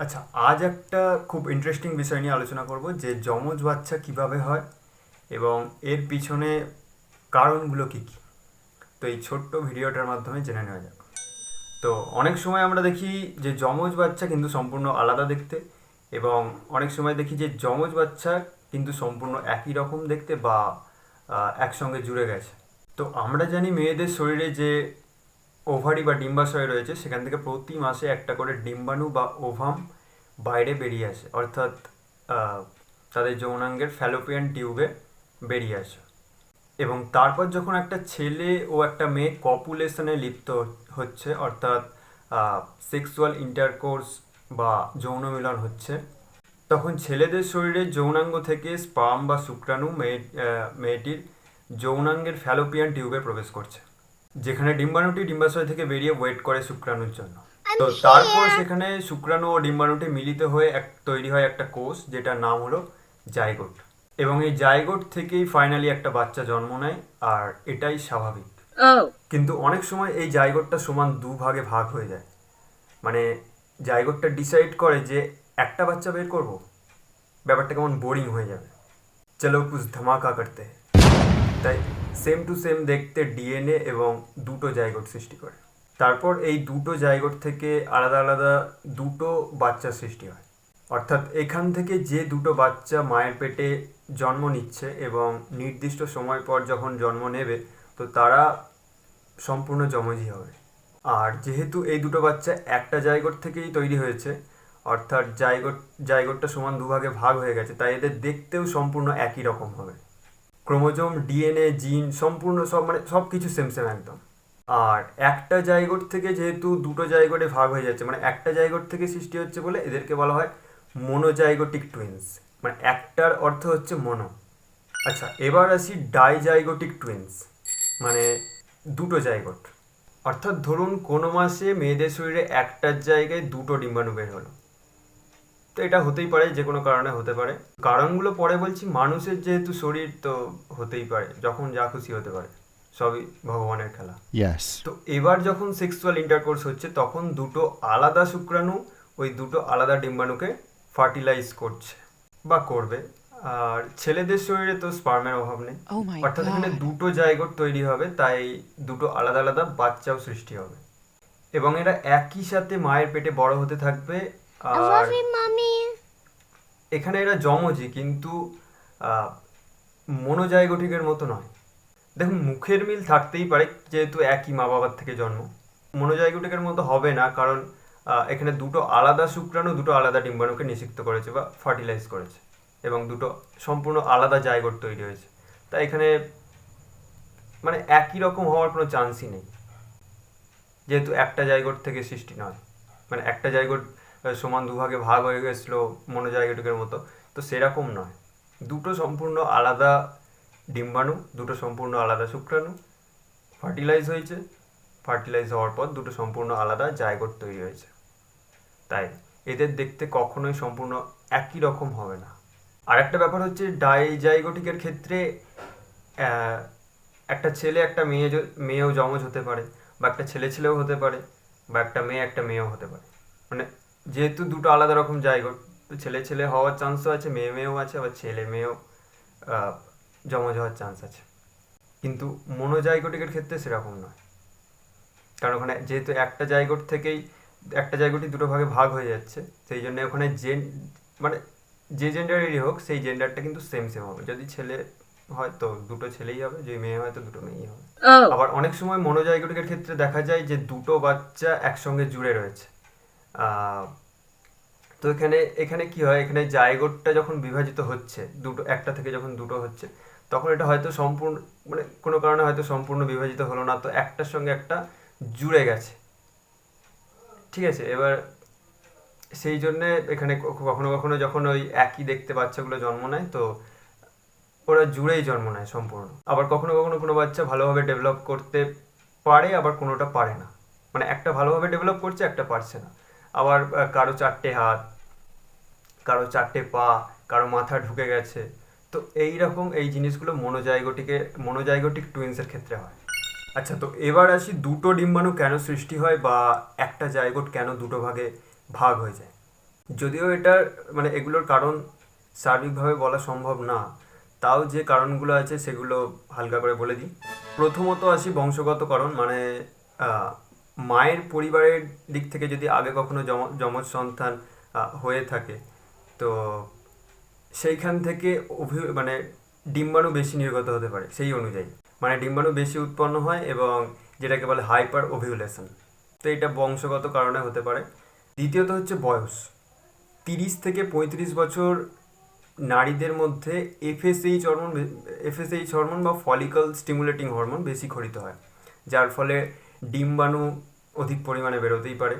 আচ্ছা আজ একটা খুব ইন্টারেস্টিং বিষয় নিয়ে আলোচনা করব যে যমজ বাচ্চা কীভাবে হয় এবং এর পিছনে কারণগুলো কী কী। তো এই ছোট্ট ভিডিওটার মাধ্যমে জেনে নেওয়া যাক। তো অনেক সময় আমরা দেখি যে যমজ বাচ্চা কিন্তু সম্পূর্ণ আলাদা দেখতে এবং অনেক সময় দেখি যে যমজ বাচ্চা কিন্তু সম্পূর্ণ একই রকম দেখতে বা একসঙ্গে জুড়ে গেছে। তো আমরা জানি মেয়েদের শরীরে যে ওভারি বা ডিম্বাশয় রয়েছে, সেখান থেকে প্রতি মাসে একটা করে ডিম্বাণু বা ওভাম বাইরে বেরিয়ে আসে। অর্থাৎ তাদের যৌনাঙ্গের ফ্যালোপিয়ান টিউবে বেরিয়ে আসে। এবং তারপর যখন একটা ছেলে ও একটা মেয়ে কপুলেশনে লিপ্ত হচ্ছে, অর্থাৎ সেক্সুয়াল ইন্টারকোর্স বা যৌন মিলন হচ্ছে, তখন ছেলেদের শরীরে যৌনাঙ্গ থেকে স্পাম বা শুক্রাণু মেয়ে মেয়েটির যৌনাঙ্গের ফ্যালোপিয়ান টিউবে প্রবেশ করছে। যেখানে ডিম্বাণুটি ডিম্বাশয় থেকে বেরিয়ে ওয়েট করে শুক্রাণুর জন্য। তো তারপর সেখানে শুক্রাণু ও ডিম্বাণুটি মিলিত হয়ে এক তৈরি হয় একটা কোষ যেটার নাম হলো জাইগোট। এবং এই জাইগোট থেকেই ফাইনালি একটা বাচ্চা জন্ম নেয় আর এটাই স্বাভাবিক। Oh. কিন্তু অনেক সময় এই জায়গোটটা সমান দু ভাগে ভাগ হয়ে যায়। মানে জায়গোটটা ডিসাইড করে যে একটা বাচ্চা বের করব ব্যাপারটা কেমন বোরিং হয়ে যাবে। চলো কুছ ধামাকা করতে। हैं। তাই সেম টু সেম দেখতে ডিএনএ এবং দুটো জায়গোট সৃষ্টি করে। তারপর এই দুটো জায়গোট থেকে আলাদা আলাদা দুটো বাচ্চা সৃষ্টি হয়। অর্থাৎ এখান থেকে যে দুটো বাচ্চা মায়ের পেটে জন্ম নিচ্ছে এবং নির্দিষ্ট সময় পর যখন জন্ম নেবে, তো তারা সম্পূর্ণ জমজই হবে। আর যেহেতু এই দুটো বাচ্চা একটা জায়গোট থেকেই তৈরি হয়েছে, অর্থাৎ জায়গোট জায়গোটটা সমান দুভাগে ভাগ হয়ে গেছে, তাই এদের দেখতেও সম্পূর্ণ একই রকম হবে। ক্রোমোজোম, ডিএনএ, জিন সম্পূর্ণ সব মানে সব কিছু সেম সেম একদম। আর একটা জায়গোট থেকে যেহেতু দুটো জায়গোটে ভাগ হয়ে যাচ্ছে মানে একটা জায়গোট থেকে সৃষ্টি হচ্ছে বলে এদেরকে বলা হয় মোনোজাইগোটিক টুইন্স মানে একটার অর্থ হচ্ছে মনো। আচ্ছা এবার আসি ডাইজাইগোটিক টুইন্স মানে দুটো জায়গোট অর্থাৎ ধরুন কোনো মাসে মেয়েদের শরীরে একটার জায়গায় দুটো ডিম্বাণু বের হলো। তো এটা হতেই পারে যে কোনো কারণে হতে পারে। কারণগুলো পরে বলছি মানুষের যেহেতু শরীর তো হতেই পারে যখন যা খুশি হতে পারে সবই ভগবানের খেলা. তো এবার যখন সেক্সুয়াল ইন্টারকোর্স হচ্ছে তখন দুটো আলাদা শুক্রাণু ওই দুটো আলাদা ডিম্বাণুকে ফার্টিলাইজ করছে বা করবে। আর ছেলেদের শরীরে তো স্পার্মের অভাব নেই। Oh অর্থাৎ এখানে দুটো জায়গোট তৈরি হবে তাই দুটো আলাদা আলাদা বাচ্চাও সৃষ্টি হবে। এবং এরা একই সাথে মায়ের পেটে বড় হতে থাকবে আর. এখানে এরা জমজি কিন্তু মনোজাইগোটিকের মতো নয়। দেখুন মুখের মিল থাকতেই পারে যেহেতু একই মা বাবার থেকে জন্ম। মনোজাইগোটিকের মতো হবে না কারণ এখানে দুটো আলাদা শুক্রাণু দুটো আলাদা ডিম্বাণুকে নিষিক্ত করেছে বা ফার্টিলাইজ করেছে এবং দুটো সম্পূর্ণ আলাদা জায়গোট তৈরি হয়েছে। তাই এখানে মানে একই রকম হওয়ার কোনো চান্সই নেই যেহেতু একটা জায়গোট থেকে সৃষ্টি নয়। মানে একটা জায়গোট সমান দুভাগে ভাগ হয়ে গেছিল মনোজাইগোটিকের মতো। তো সেরকম নয়। দুটো সম্পূর্ণ আলাদা ডিম্বাণু, দুটো সম্পূর্ণ আলাদা শুক্রাণু। ফার্টিলাইজ হয়েছে। ফার্টিলাইজ হওয়ার পর দুটো সম্পূর্ণ আলাদা জায়গোট তৈরি হয়েছে। তাই এদের দেখতে কখনোই সম্পূর্ণ একই রকম হবে না। আর একটা ব্যাপার হচ্ছে ডাইজাইগোটিকের ক্ষেত্রে একটা ছেলে, একটা মেয়ে মেয়েও জমজ হতে পারে, বা একটা ছেলে ছেলেও হতে পারে, বা একটা মেয়ে, একটা মেয়েও হতে পারে। মানে যেহেতু দুটো আলাদা রকম জায়গা তো ছেলে ছেলে হওয়ার চান্সও আছে মেয়ে মেয়েও আছে আবার ছেলে মেয়েও জমজ হওয়ার চান্স আছে। কিন্তু মনোজাইগোটিকের ক্ষেত্রে সেরকম নয়। কারণ ওখানে যেহেতু একটা জায়গোট থেকেই একটা জায়গাটি দুটো ভাগে ভাগ হয়ে যাচ্ছে সেই জন্য ওখানে জেন মানে যে জেন্ডারেরই হোক সেই জেন্ডারটা কিন্তু সেম সেম হবে। যদি ছেলে হয় তো দুটো ছেলেই হবে যদি মেয়ে হয় তো দুটো মেয়েই হবে. আবার অনেক সময় মনোজাইগোটিকের ক্ষেত্রে দেখা যায় যে দুটো বাচ্চা একসঙ্গে জুড়ে রয়েছে। তো এখানে এখানে কি হয়? এখানে জায়গোটটা যখন বিভাজিত হচ্ছে, দুটো, একটা থেকে যখন দুটো হচ্ছে, তখন এটা হয়তো সম্পূর্ণ মানে কোনো কারণে হয়তো সম্পূর্ণ বিভাজিত হলো না, তো একটার সঙ্গে একটা জুড়ে গেছে। ঠিক আছে? এবার সেই জন্যে এখানে কখনো কখনো যখন ওই একই দেখতে বাচ্চাগুলো জন্ম নেয়, তো ওরা জুড়েই জন্ম নেয় সম্পূর্ণ। আবার কখনো কখনো কোনো বাচ্চা ভালোভাবে ডেভেলপ করতে পারে, আবার কোনোটা পারে না। মানে একটা ভালোভাবে ডেভেলপ করছে, একটা পারছে না। আবার কারও চারটে হাত, কারও চারটে পা, কারও মাথা ঢুকে গেছে। তো এই রকম এই জিনিসগুলো মনোজাইগোটিকে, মনোজাইগোটিক টুইন্সের ক্ষেত্রে হয়। আচ্ছা তো এবার আসি দুটো ডিম্বাণু কেন সৃষ্টি হয় বা একটা জায়গোট কেন দুটো ভাগে ভাগ হয়ে যায়? যদিও এটার মানে এগুলোর কারণ সার্বিকভাবে বলা সম্ভব না, তাও যে কারণগুলো আছে সেগুলো হালকা করে বলে দিই। প্রথমত আসি বংশগত কারণ মানে মায়ের পরিবারের দিক থেকে যদি আগে কখনো যম- যমজ সন্তান হয়ে থাকে, তো সেইখান থেকে অভি মানে ডিম্বাণু বেশি নির্গত হতে পারে, সেই অনুযায়ী। মানে ডিম্বাণু বেশি উৎপন্ন হয় এবং যেটাকে বলে হাইপার ওভিউলেশন। তো এটা বংশগত কারণে হতে পারে। দ্বিতীয়ত হচ্ছে বয়স। তিরিশ থেকে পঁয়ত্রিশ বছর নারীদের মধ্যে এফএসএইচ হরমোন এফএসএইচ হরমোন বা ফলিকল স্টিমুলেটিং হরমোন বেশি খরিত হয়। যার ফলে ডিম্বাণু অধিক পরিমাণে বেরোতেই পারে।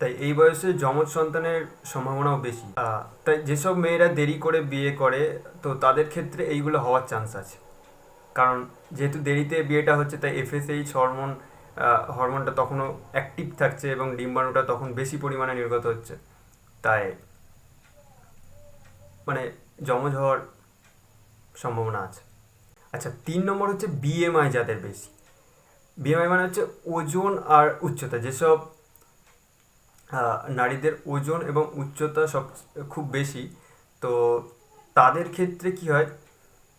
তাই এই বয়সে যমজ সন্তানের সম্ভাবনাও বেশি। তাই যেসব মেয়েরা দেরি করে বিয়ে করে, তো তাদের ক্ষেত্রে এইগুলো হওয়ার চান্স আছে। কারণ যেহেতু দেরিতে বিয়েটা হচ্ছে, তাই এফএসএইচ হরমোন হরমোনটা তখনও অ্যাক্টিভ থাকছে এবং ডিম্বাণুটা তখন বেশি পরিমাণে নির্গত হচ্ছে। তাই মানে জমজ হওয়ার সম্ভাবনা আছে। আচ্ছা তিন নম্বর হচ্ছে বিএমআই যাদের বেশি। বিএমআই মানে হচ্ছে ওজন আর উচ্চতা। যেসব নারীদের ওজন এবং উচ্চতা সব খুব বেশি, তো তাদের ক্ষেত্রে কি হয়?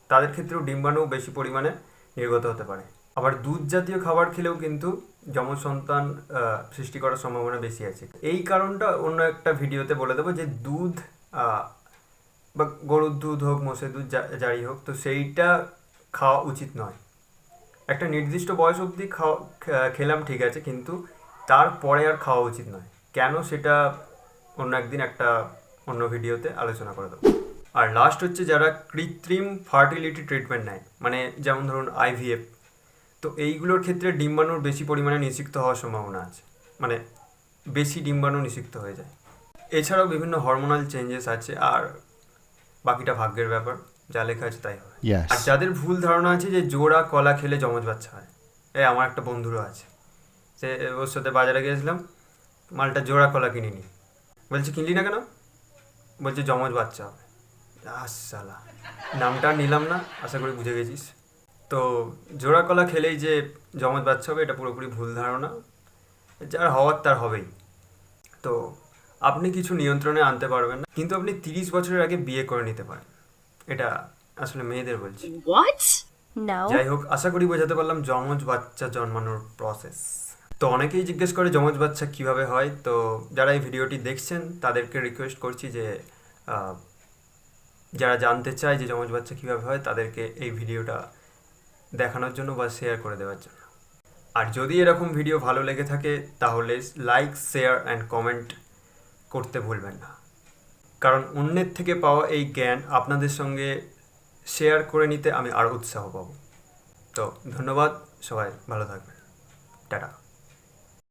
তাদের ক্ষেত্রেও ডিম্বাণু বেশি পরিমাণে নির্গত হতে পারে। আবার দুধ জাতীয় খাবার খেলেও কিন্তু যমজ সন্তান সৃষ্টি করার সম্ভাবনা বেশি আছে। এই কারণটা অন্য একটা ভিডিওতে বলে দেবো যে দুধ বা গরুর দুধ হোক, মোষের দুধ যাই হোক, তো সেইটা খাওয়া উচিত নয়। একটা নির্দিষ্ট বয়স অবধি খাওয়া খেলাম ঠিক আছে, কিন্তু তারপরে আর খাওয়া উচিত নয়। কেন সেটা অন্য একদিন একটা অন্য ভিডিওতে আলোচনা করে দেবো। আর লাস্ট হচ্ছে যারা কৃত্রিম ফার্টিলিটি ট্রিটমেন্ট নেয় মানে যেমন ধরুন আইভিএফ তো এইগুলোর ক্ষেত্রে ডিম্বাণুর বেশি পরিমাণে নিষিক্ত হওয়ার সম্ভাবনা আছে মানে বেশি ডিম্বাণু নিষিক্ত হয়ে যায়। এছাড়াও বিভিন্ন হরমোনাল চেঞ্জেস আছে, আর বাকিটা ভাগ্যের ব্যাপার। যা লেখা আছে তাই হবে। আর যাদের ভুল ধারণা আছে যে জোড়া কলা খেলে জমজ বাচ্চা হয় এই আমার একটা বন্ধুরও আছে সে ওর সাথে বাজারে গিয়েছিলাম মালটা জোড়া কলা কিনিনি। বলছে কিনলি না কেন? বলছে জমজ বাচ্চা হবে। আসালা নামটা আর নিলাম না আশা করি বুঝে গেছিস। তো জোড়া কলা খেলেই যে জমজ বাচ্চা হবে এটা পুরোপুরি ভুল ধারণা। যার হওয়ার তার হবেই। তো আপনি কিছু নিয়ন্ত্রণে আনতে পারবেন না কিন্তু আপনি তিরিশ বছরের আগে বিয়ে করে নিতে পারেন। এটা আসলে মেয়েদের বলছি। What? No. যাই হোক আশা করি বোঝাতে পারলাম যমজ বাচ্চা জন্মানোর প্রসেস তো অনেকেই জিজ্ঞেস করে যমজ বাচ্চা কীভাবে হয়। তো যারা এই ভিডিওটি দেখছেন তাদেরকে রিকোয়েস্ট করছি যে যারা জানতে চায় যে যমজ বাচ্চা কীভাবে হয় তাদেরকে এই ভিডিওটা দেখানোর জন্য বা শেয়ার করে দেওয়ার জন্য। আর যদি এরকম ভিডিও ভালো লেগে থাকে তাহলে লাইক শেয়ার অ্যান্ড কমেন্ট করতে ভুলবেন না। কারণ অন্যের থেকে পাওয়া এই জ্ঞান আপনাদের সঙ্গে শেয়ার করে নিতে আমি আরও উৎসাহ পাব। তো ধন্যবাদ, সবাই ভালো থাকবেন। টাটা।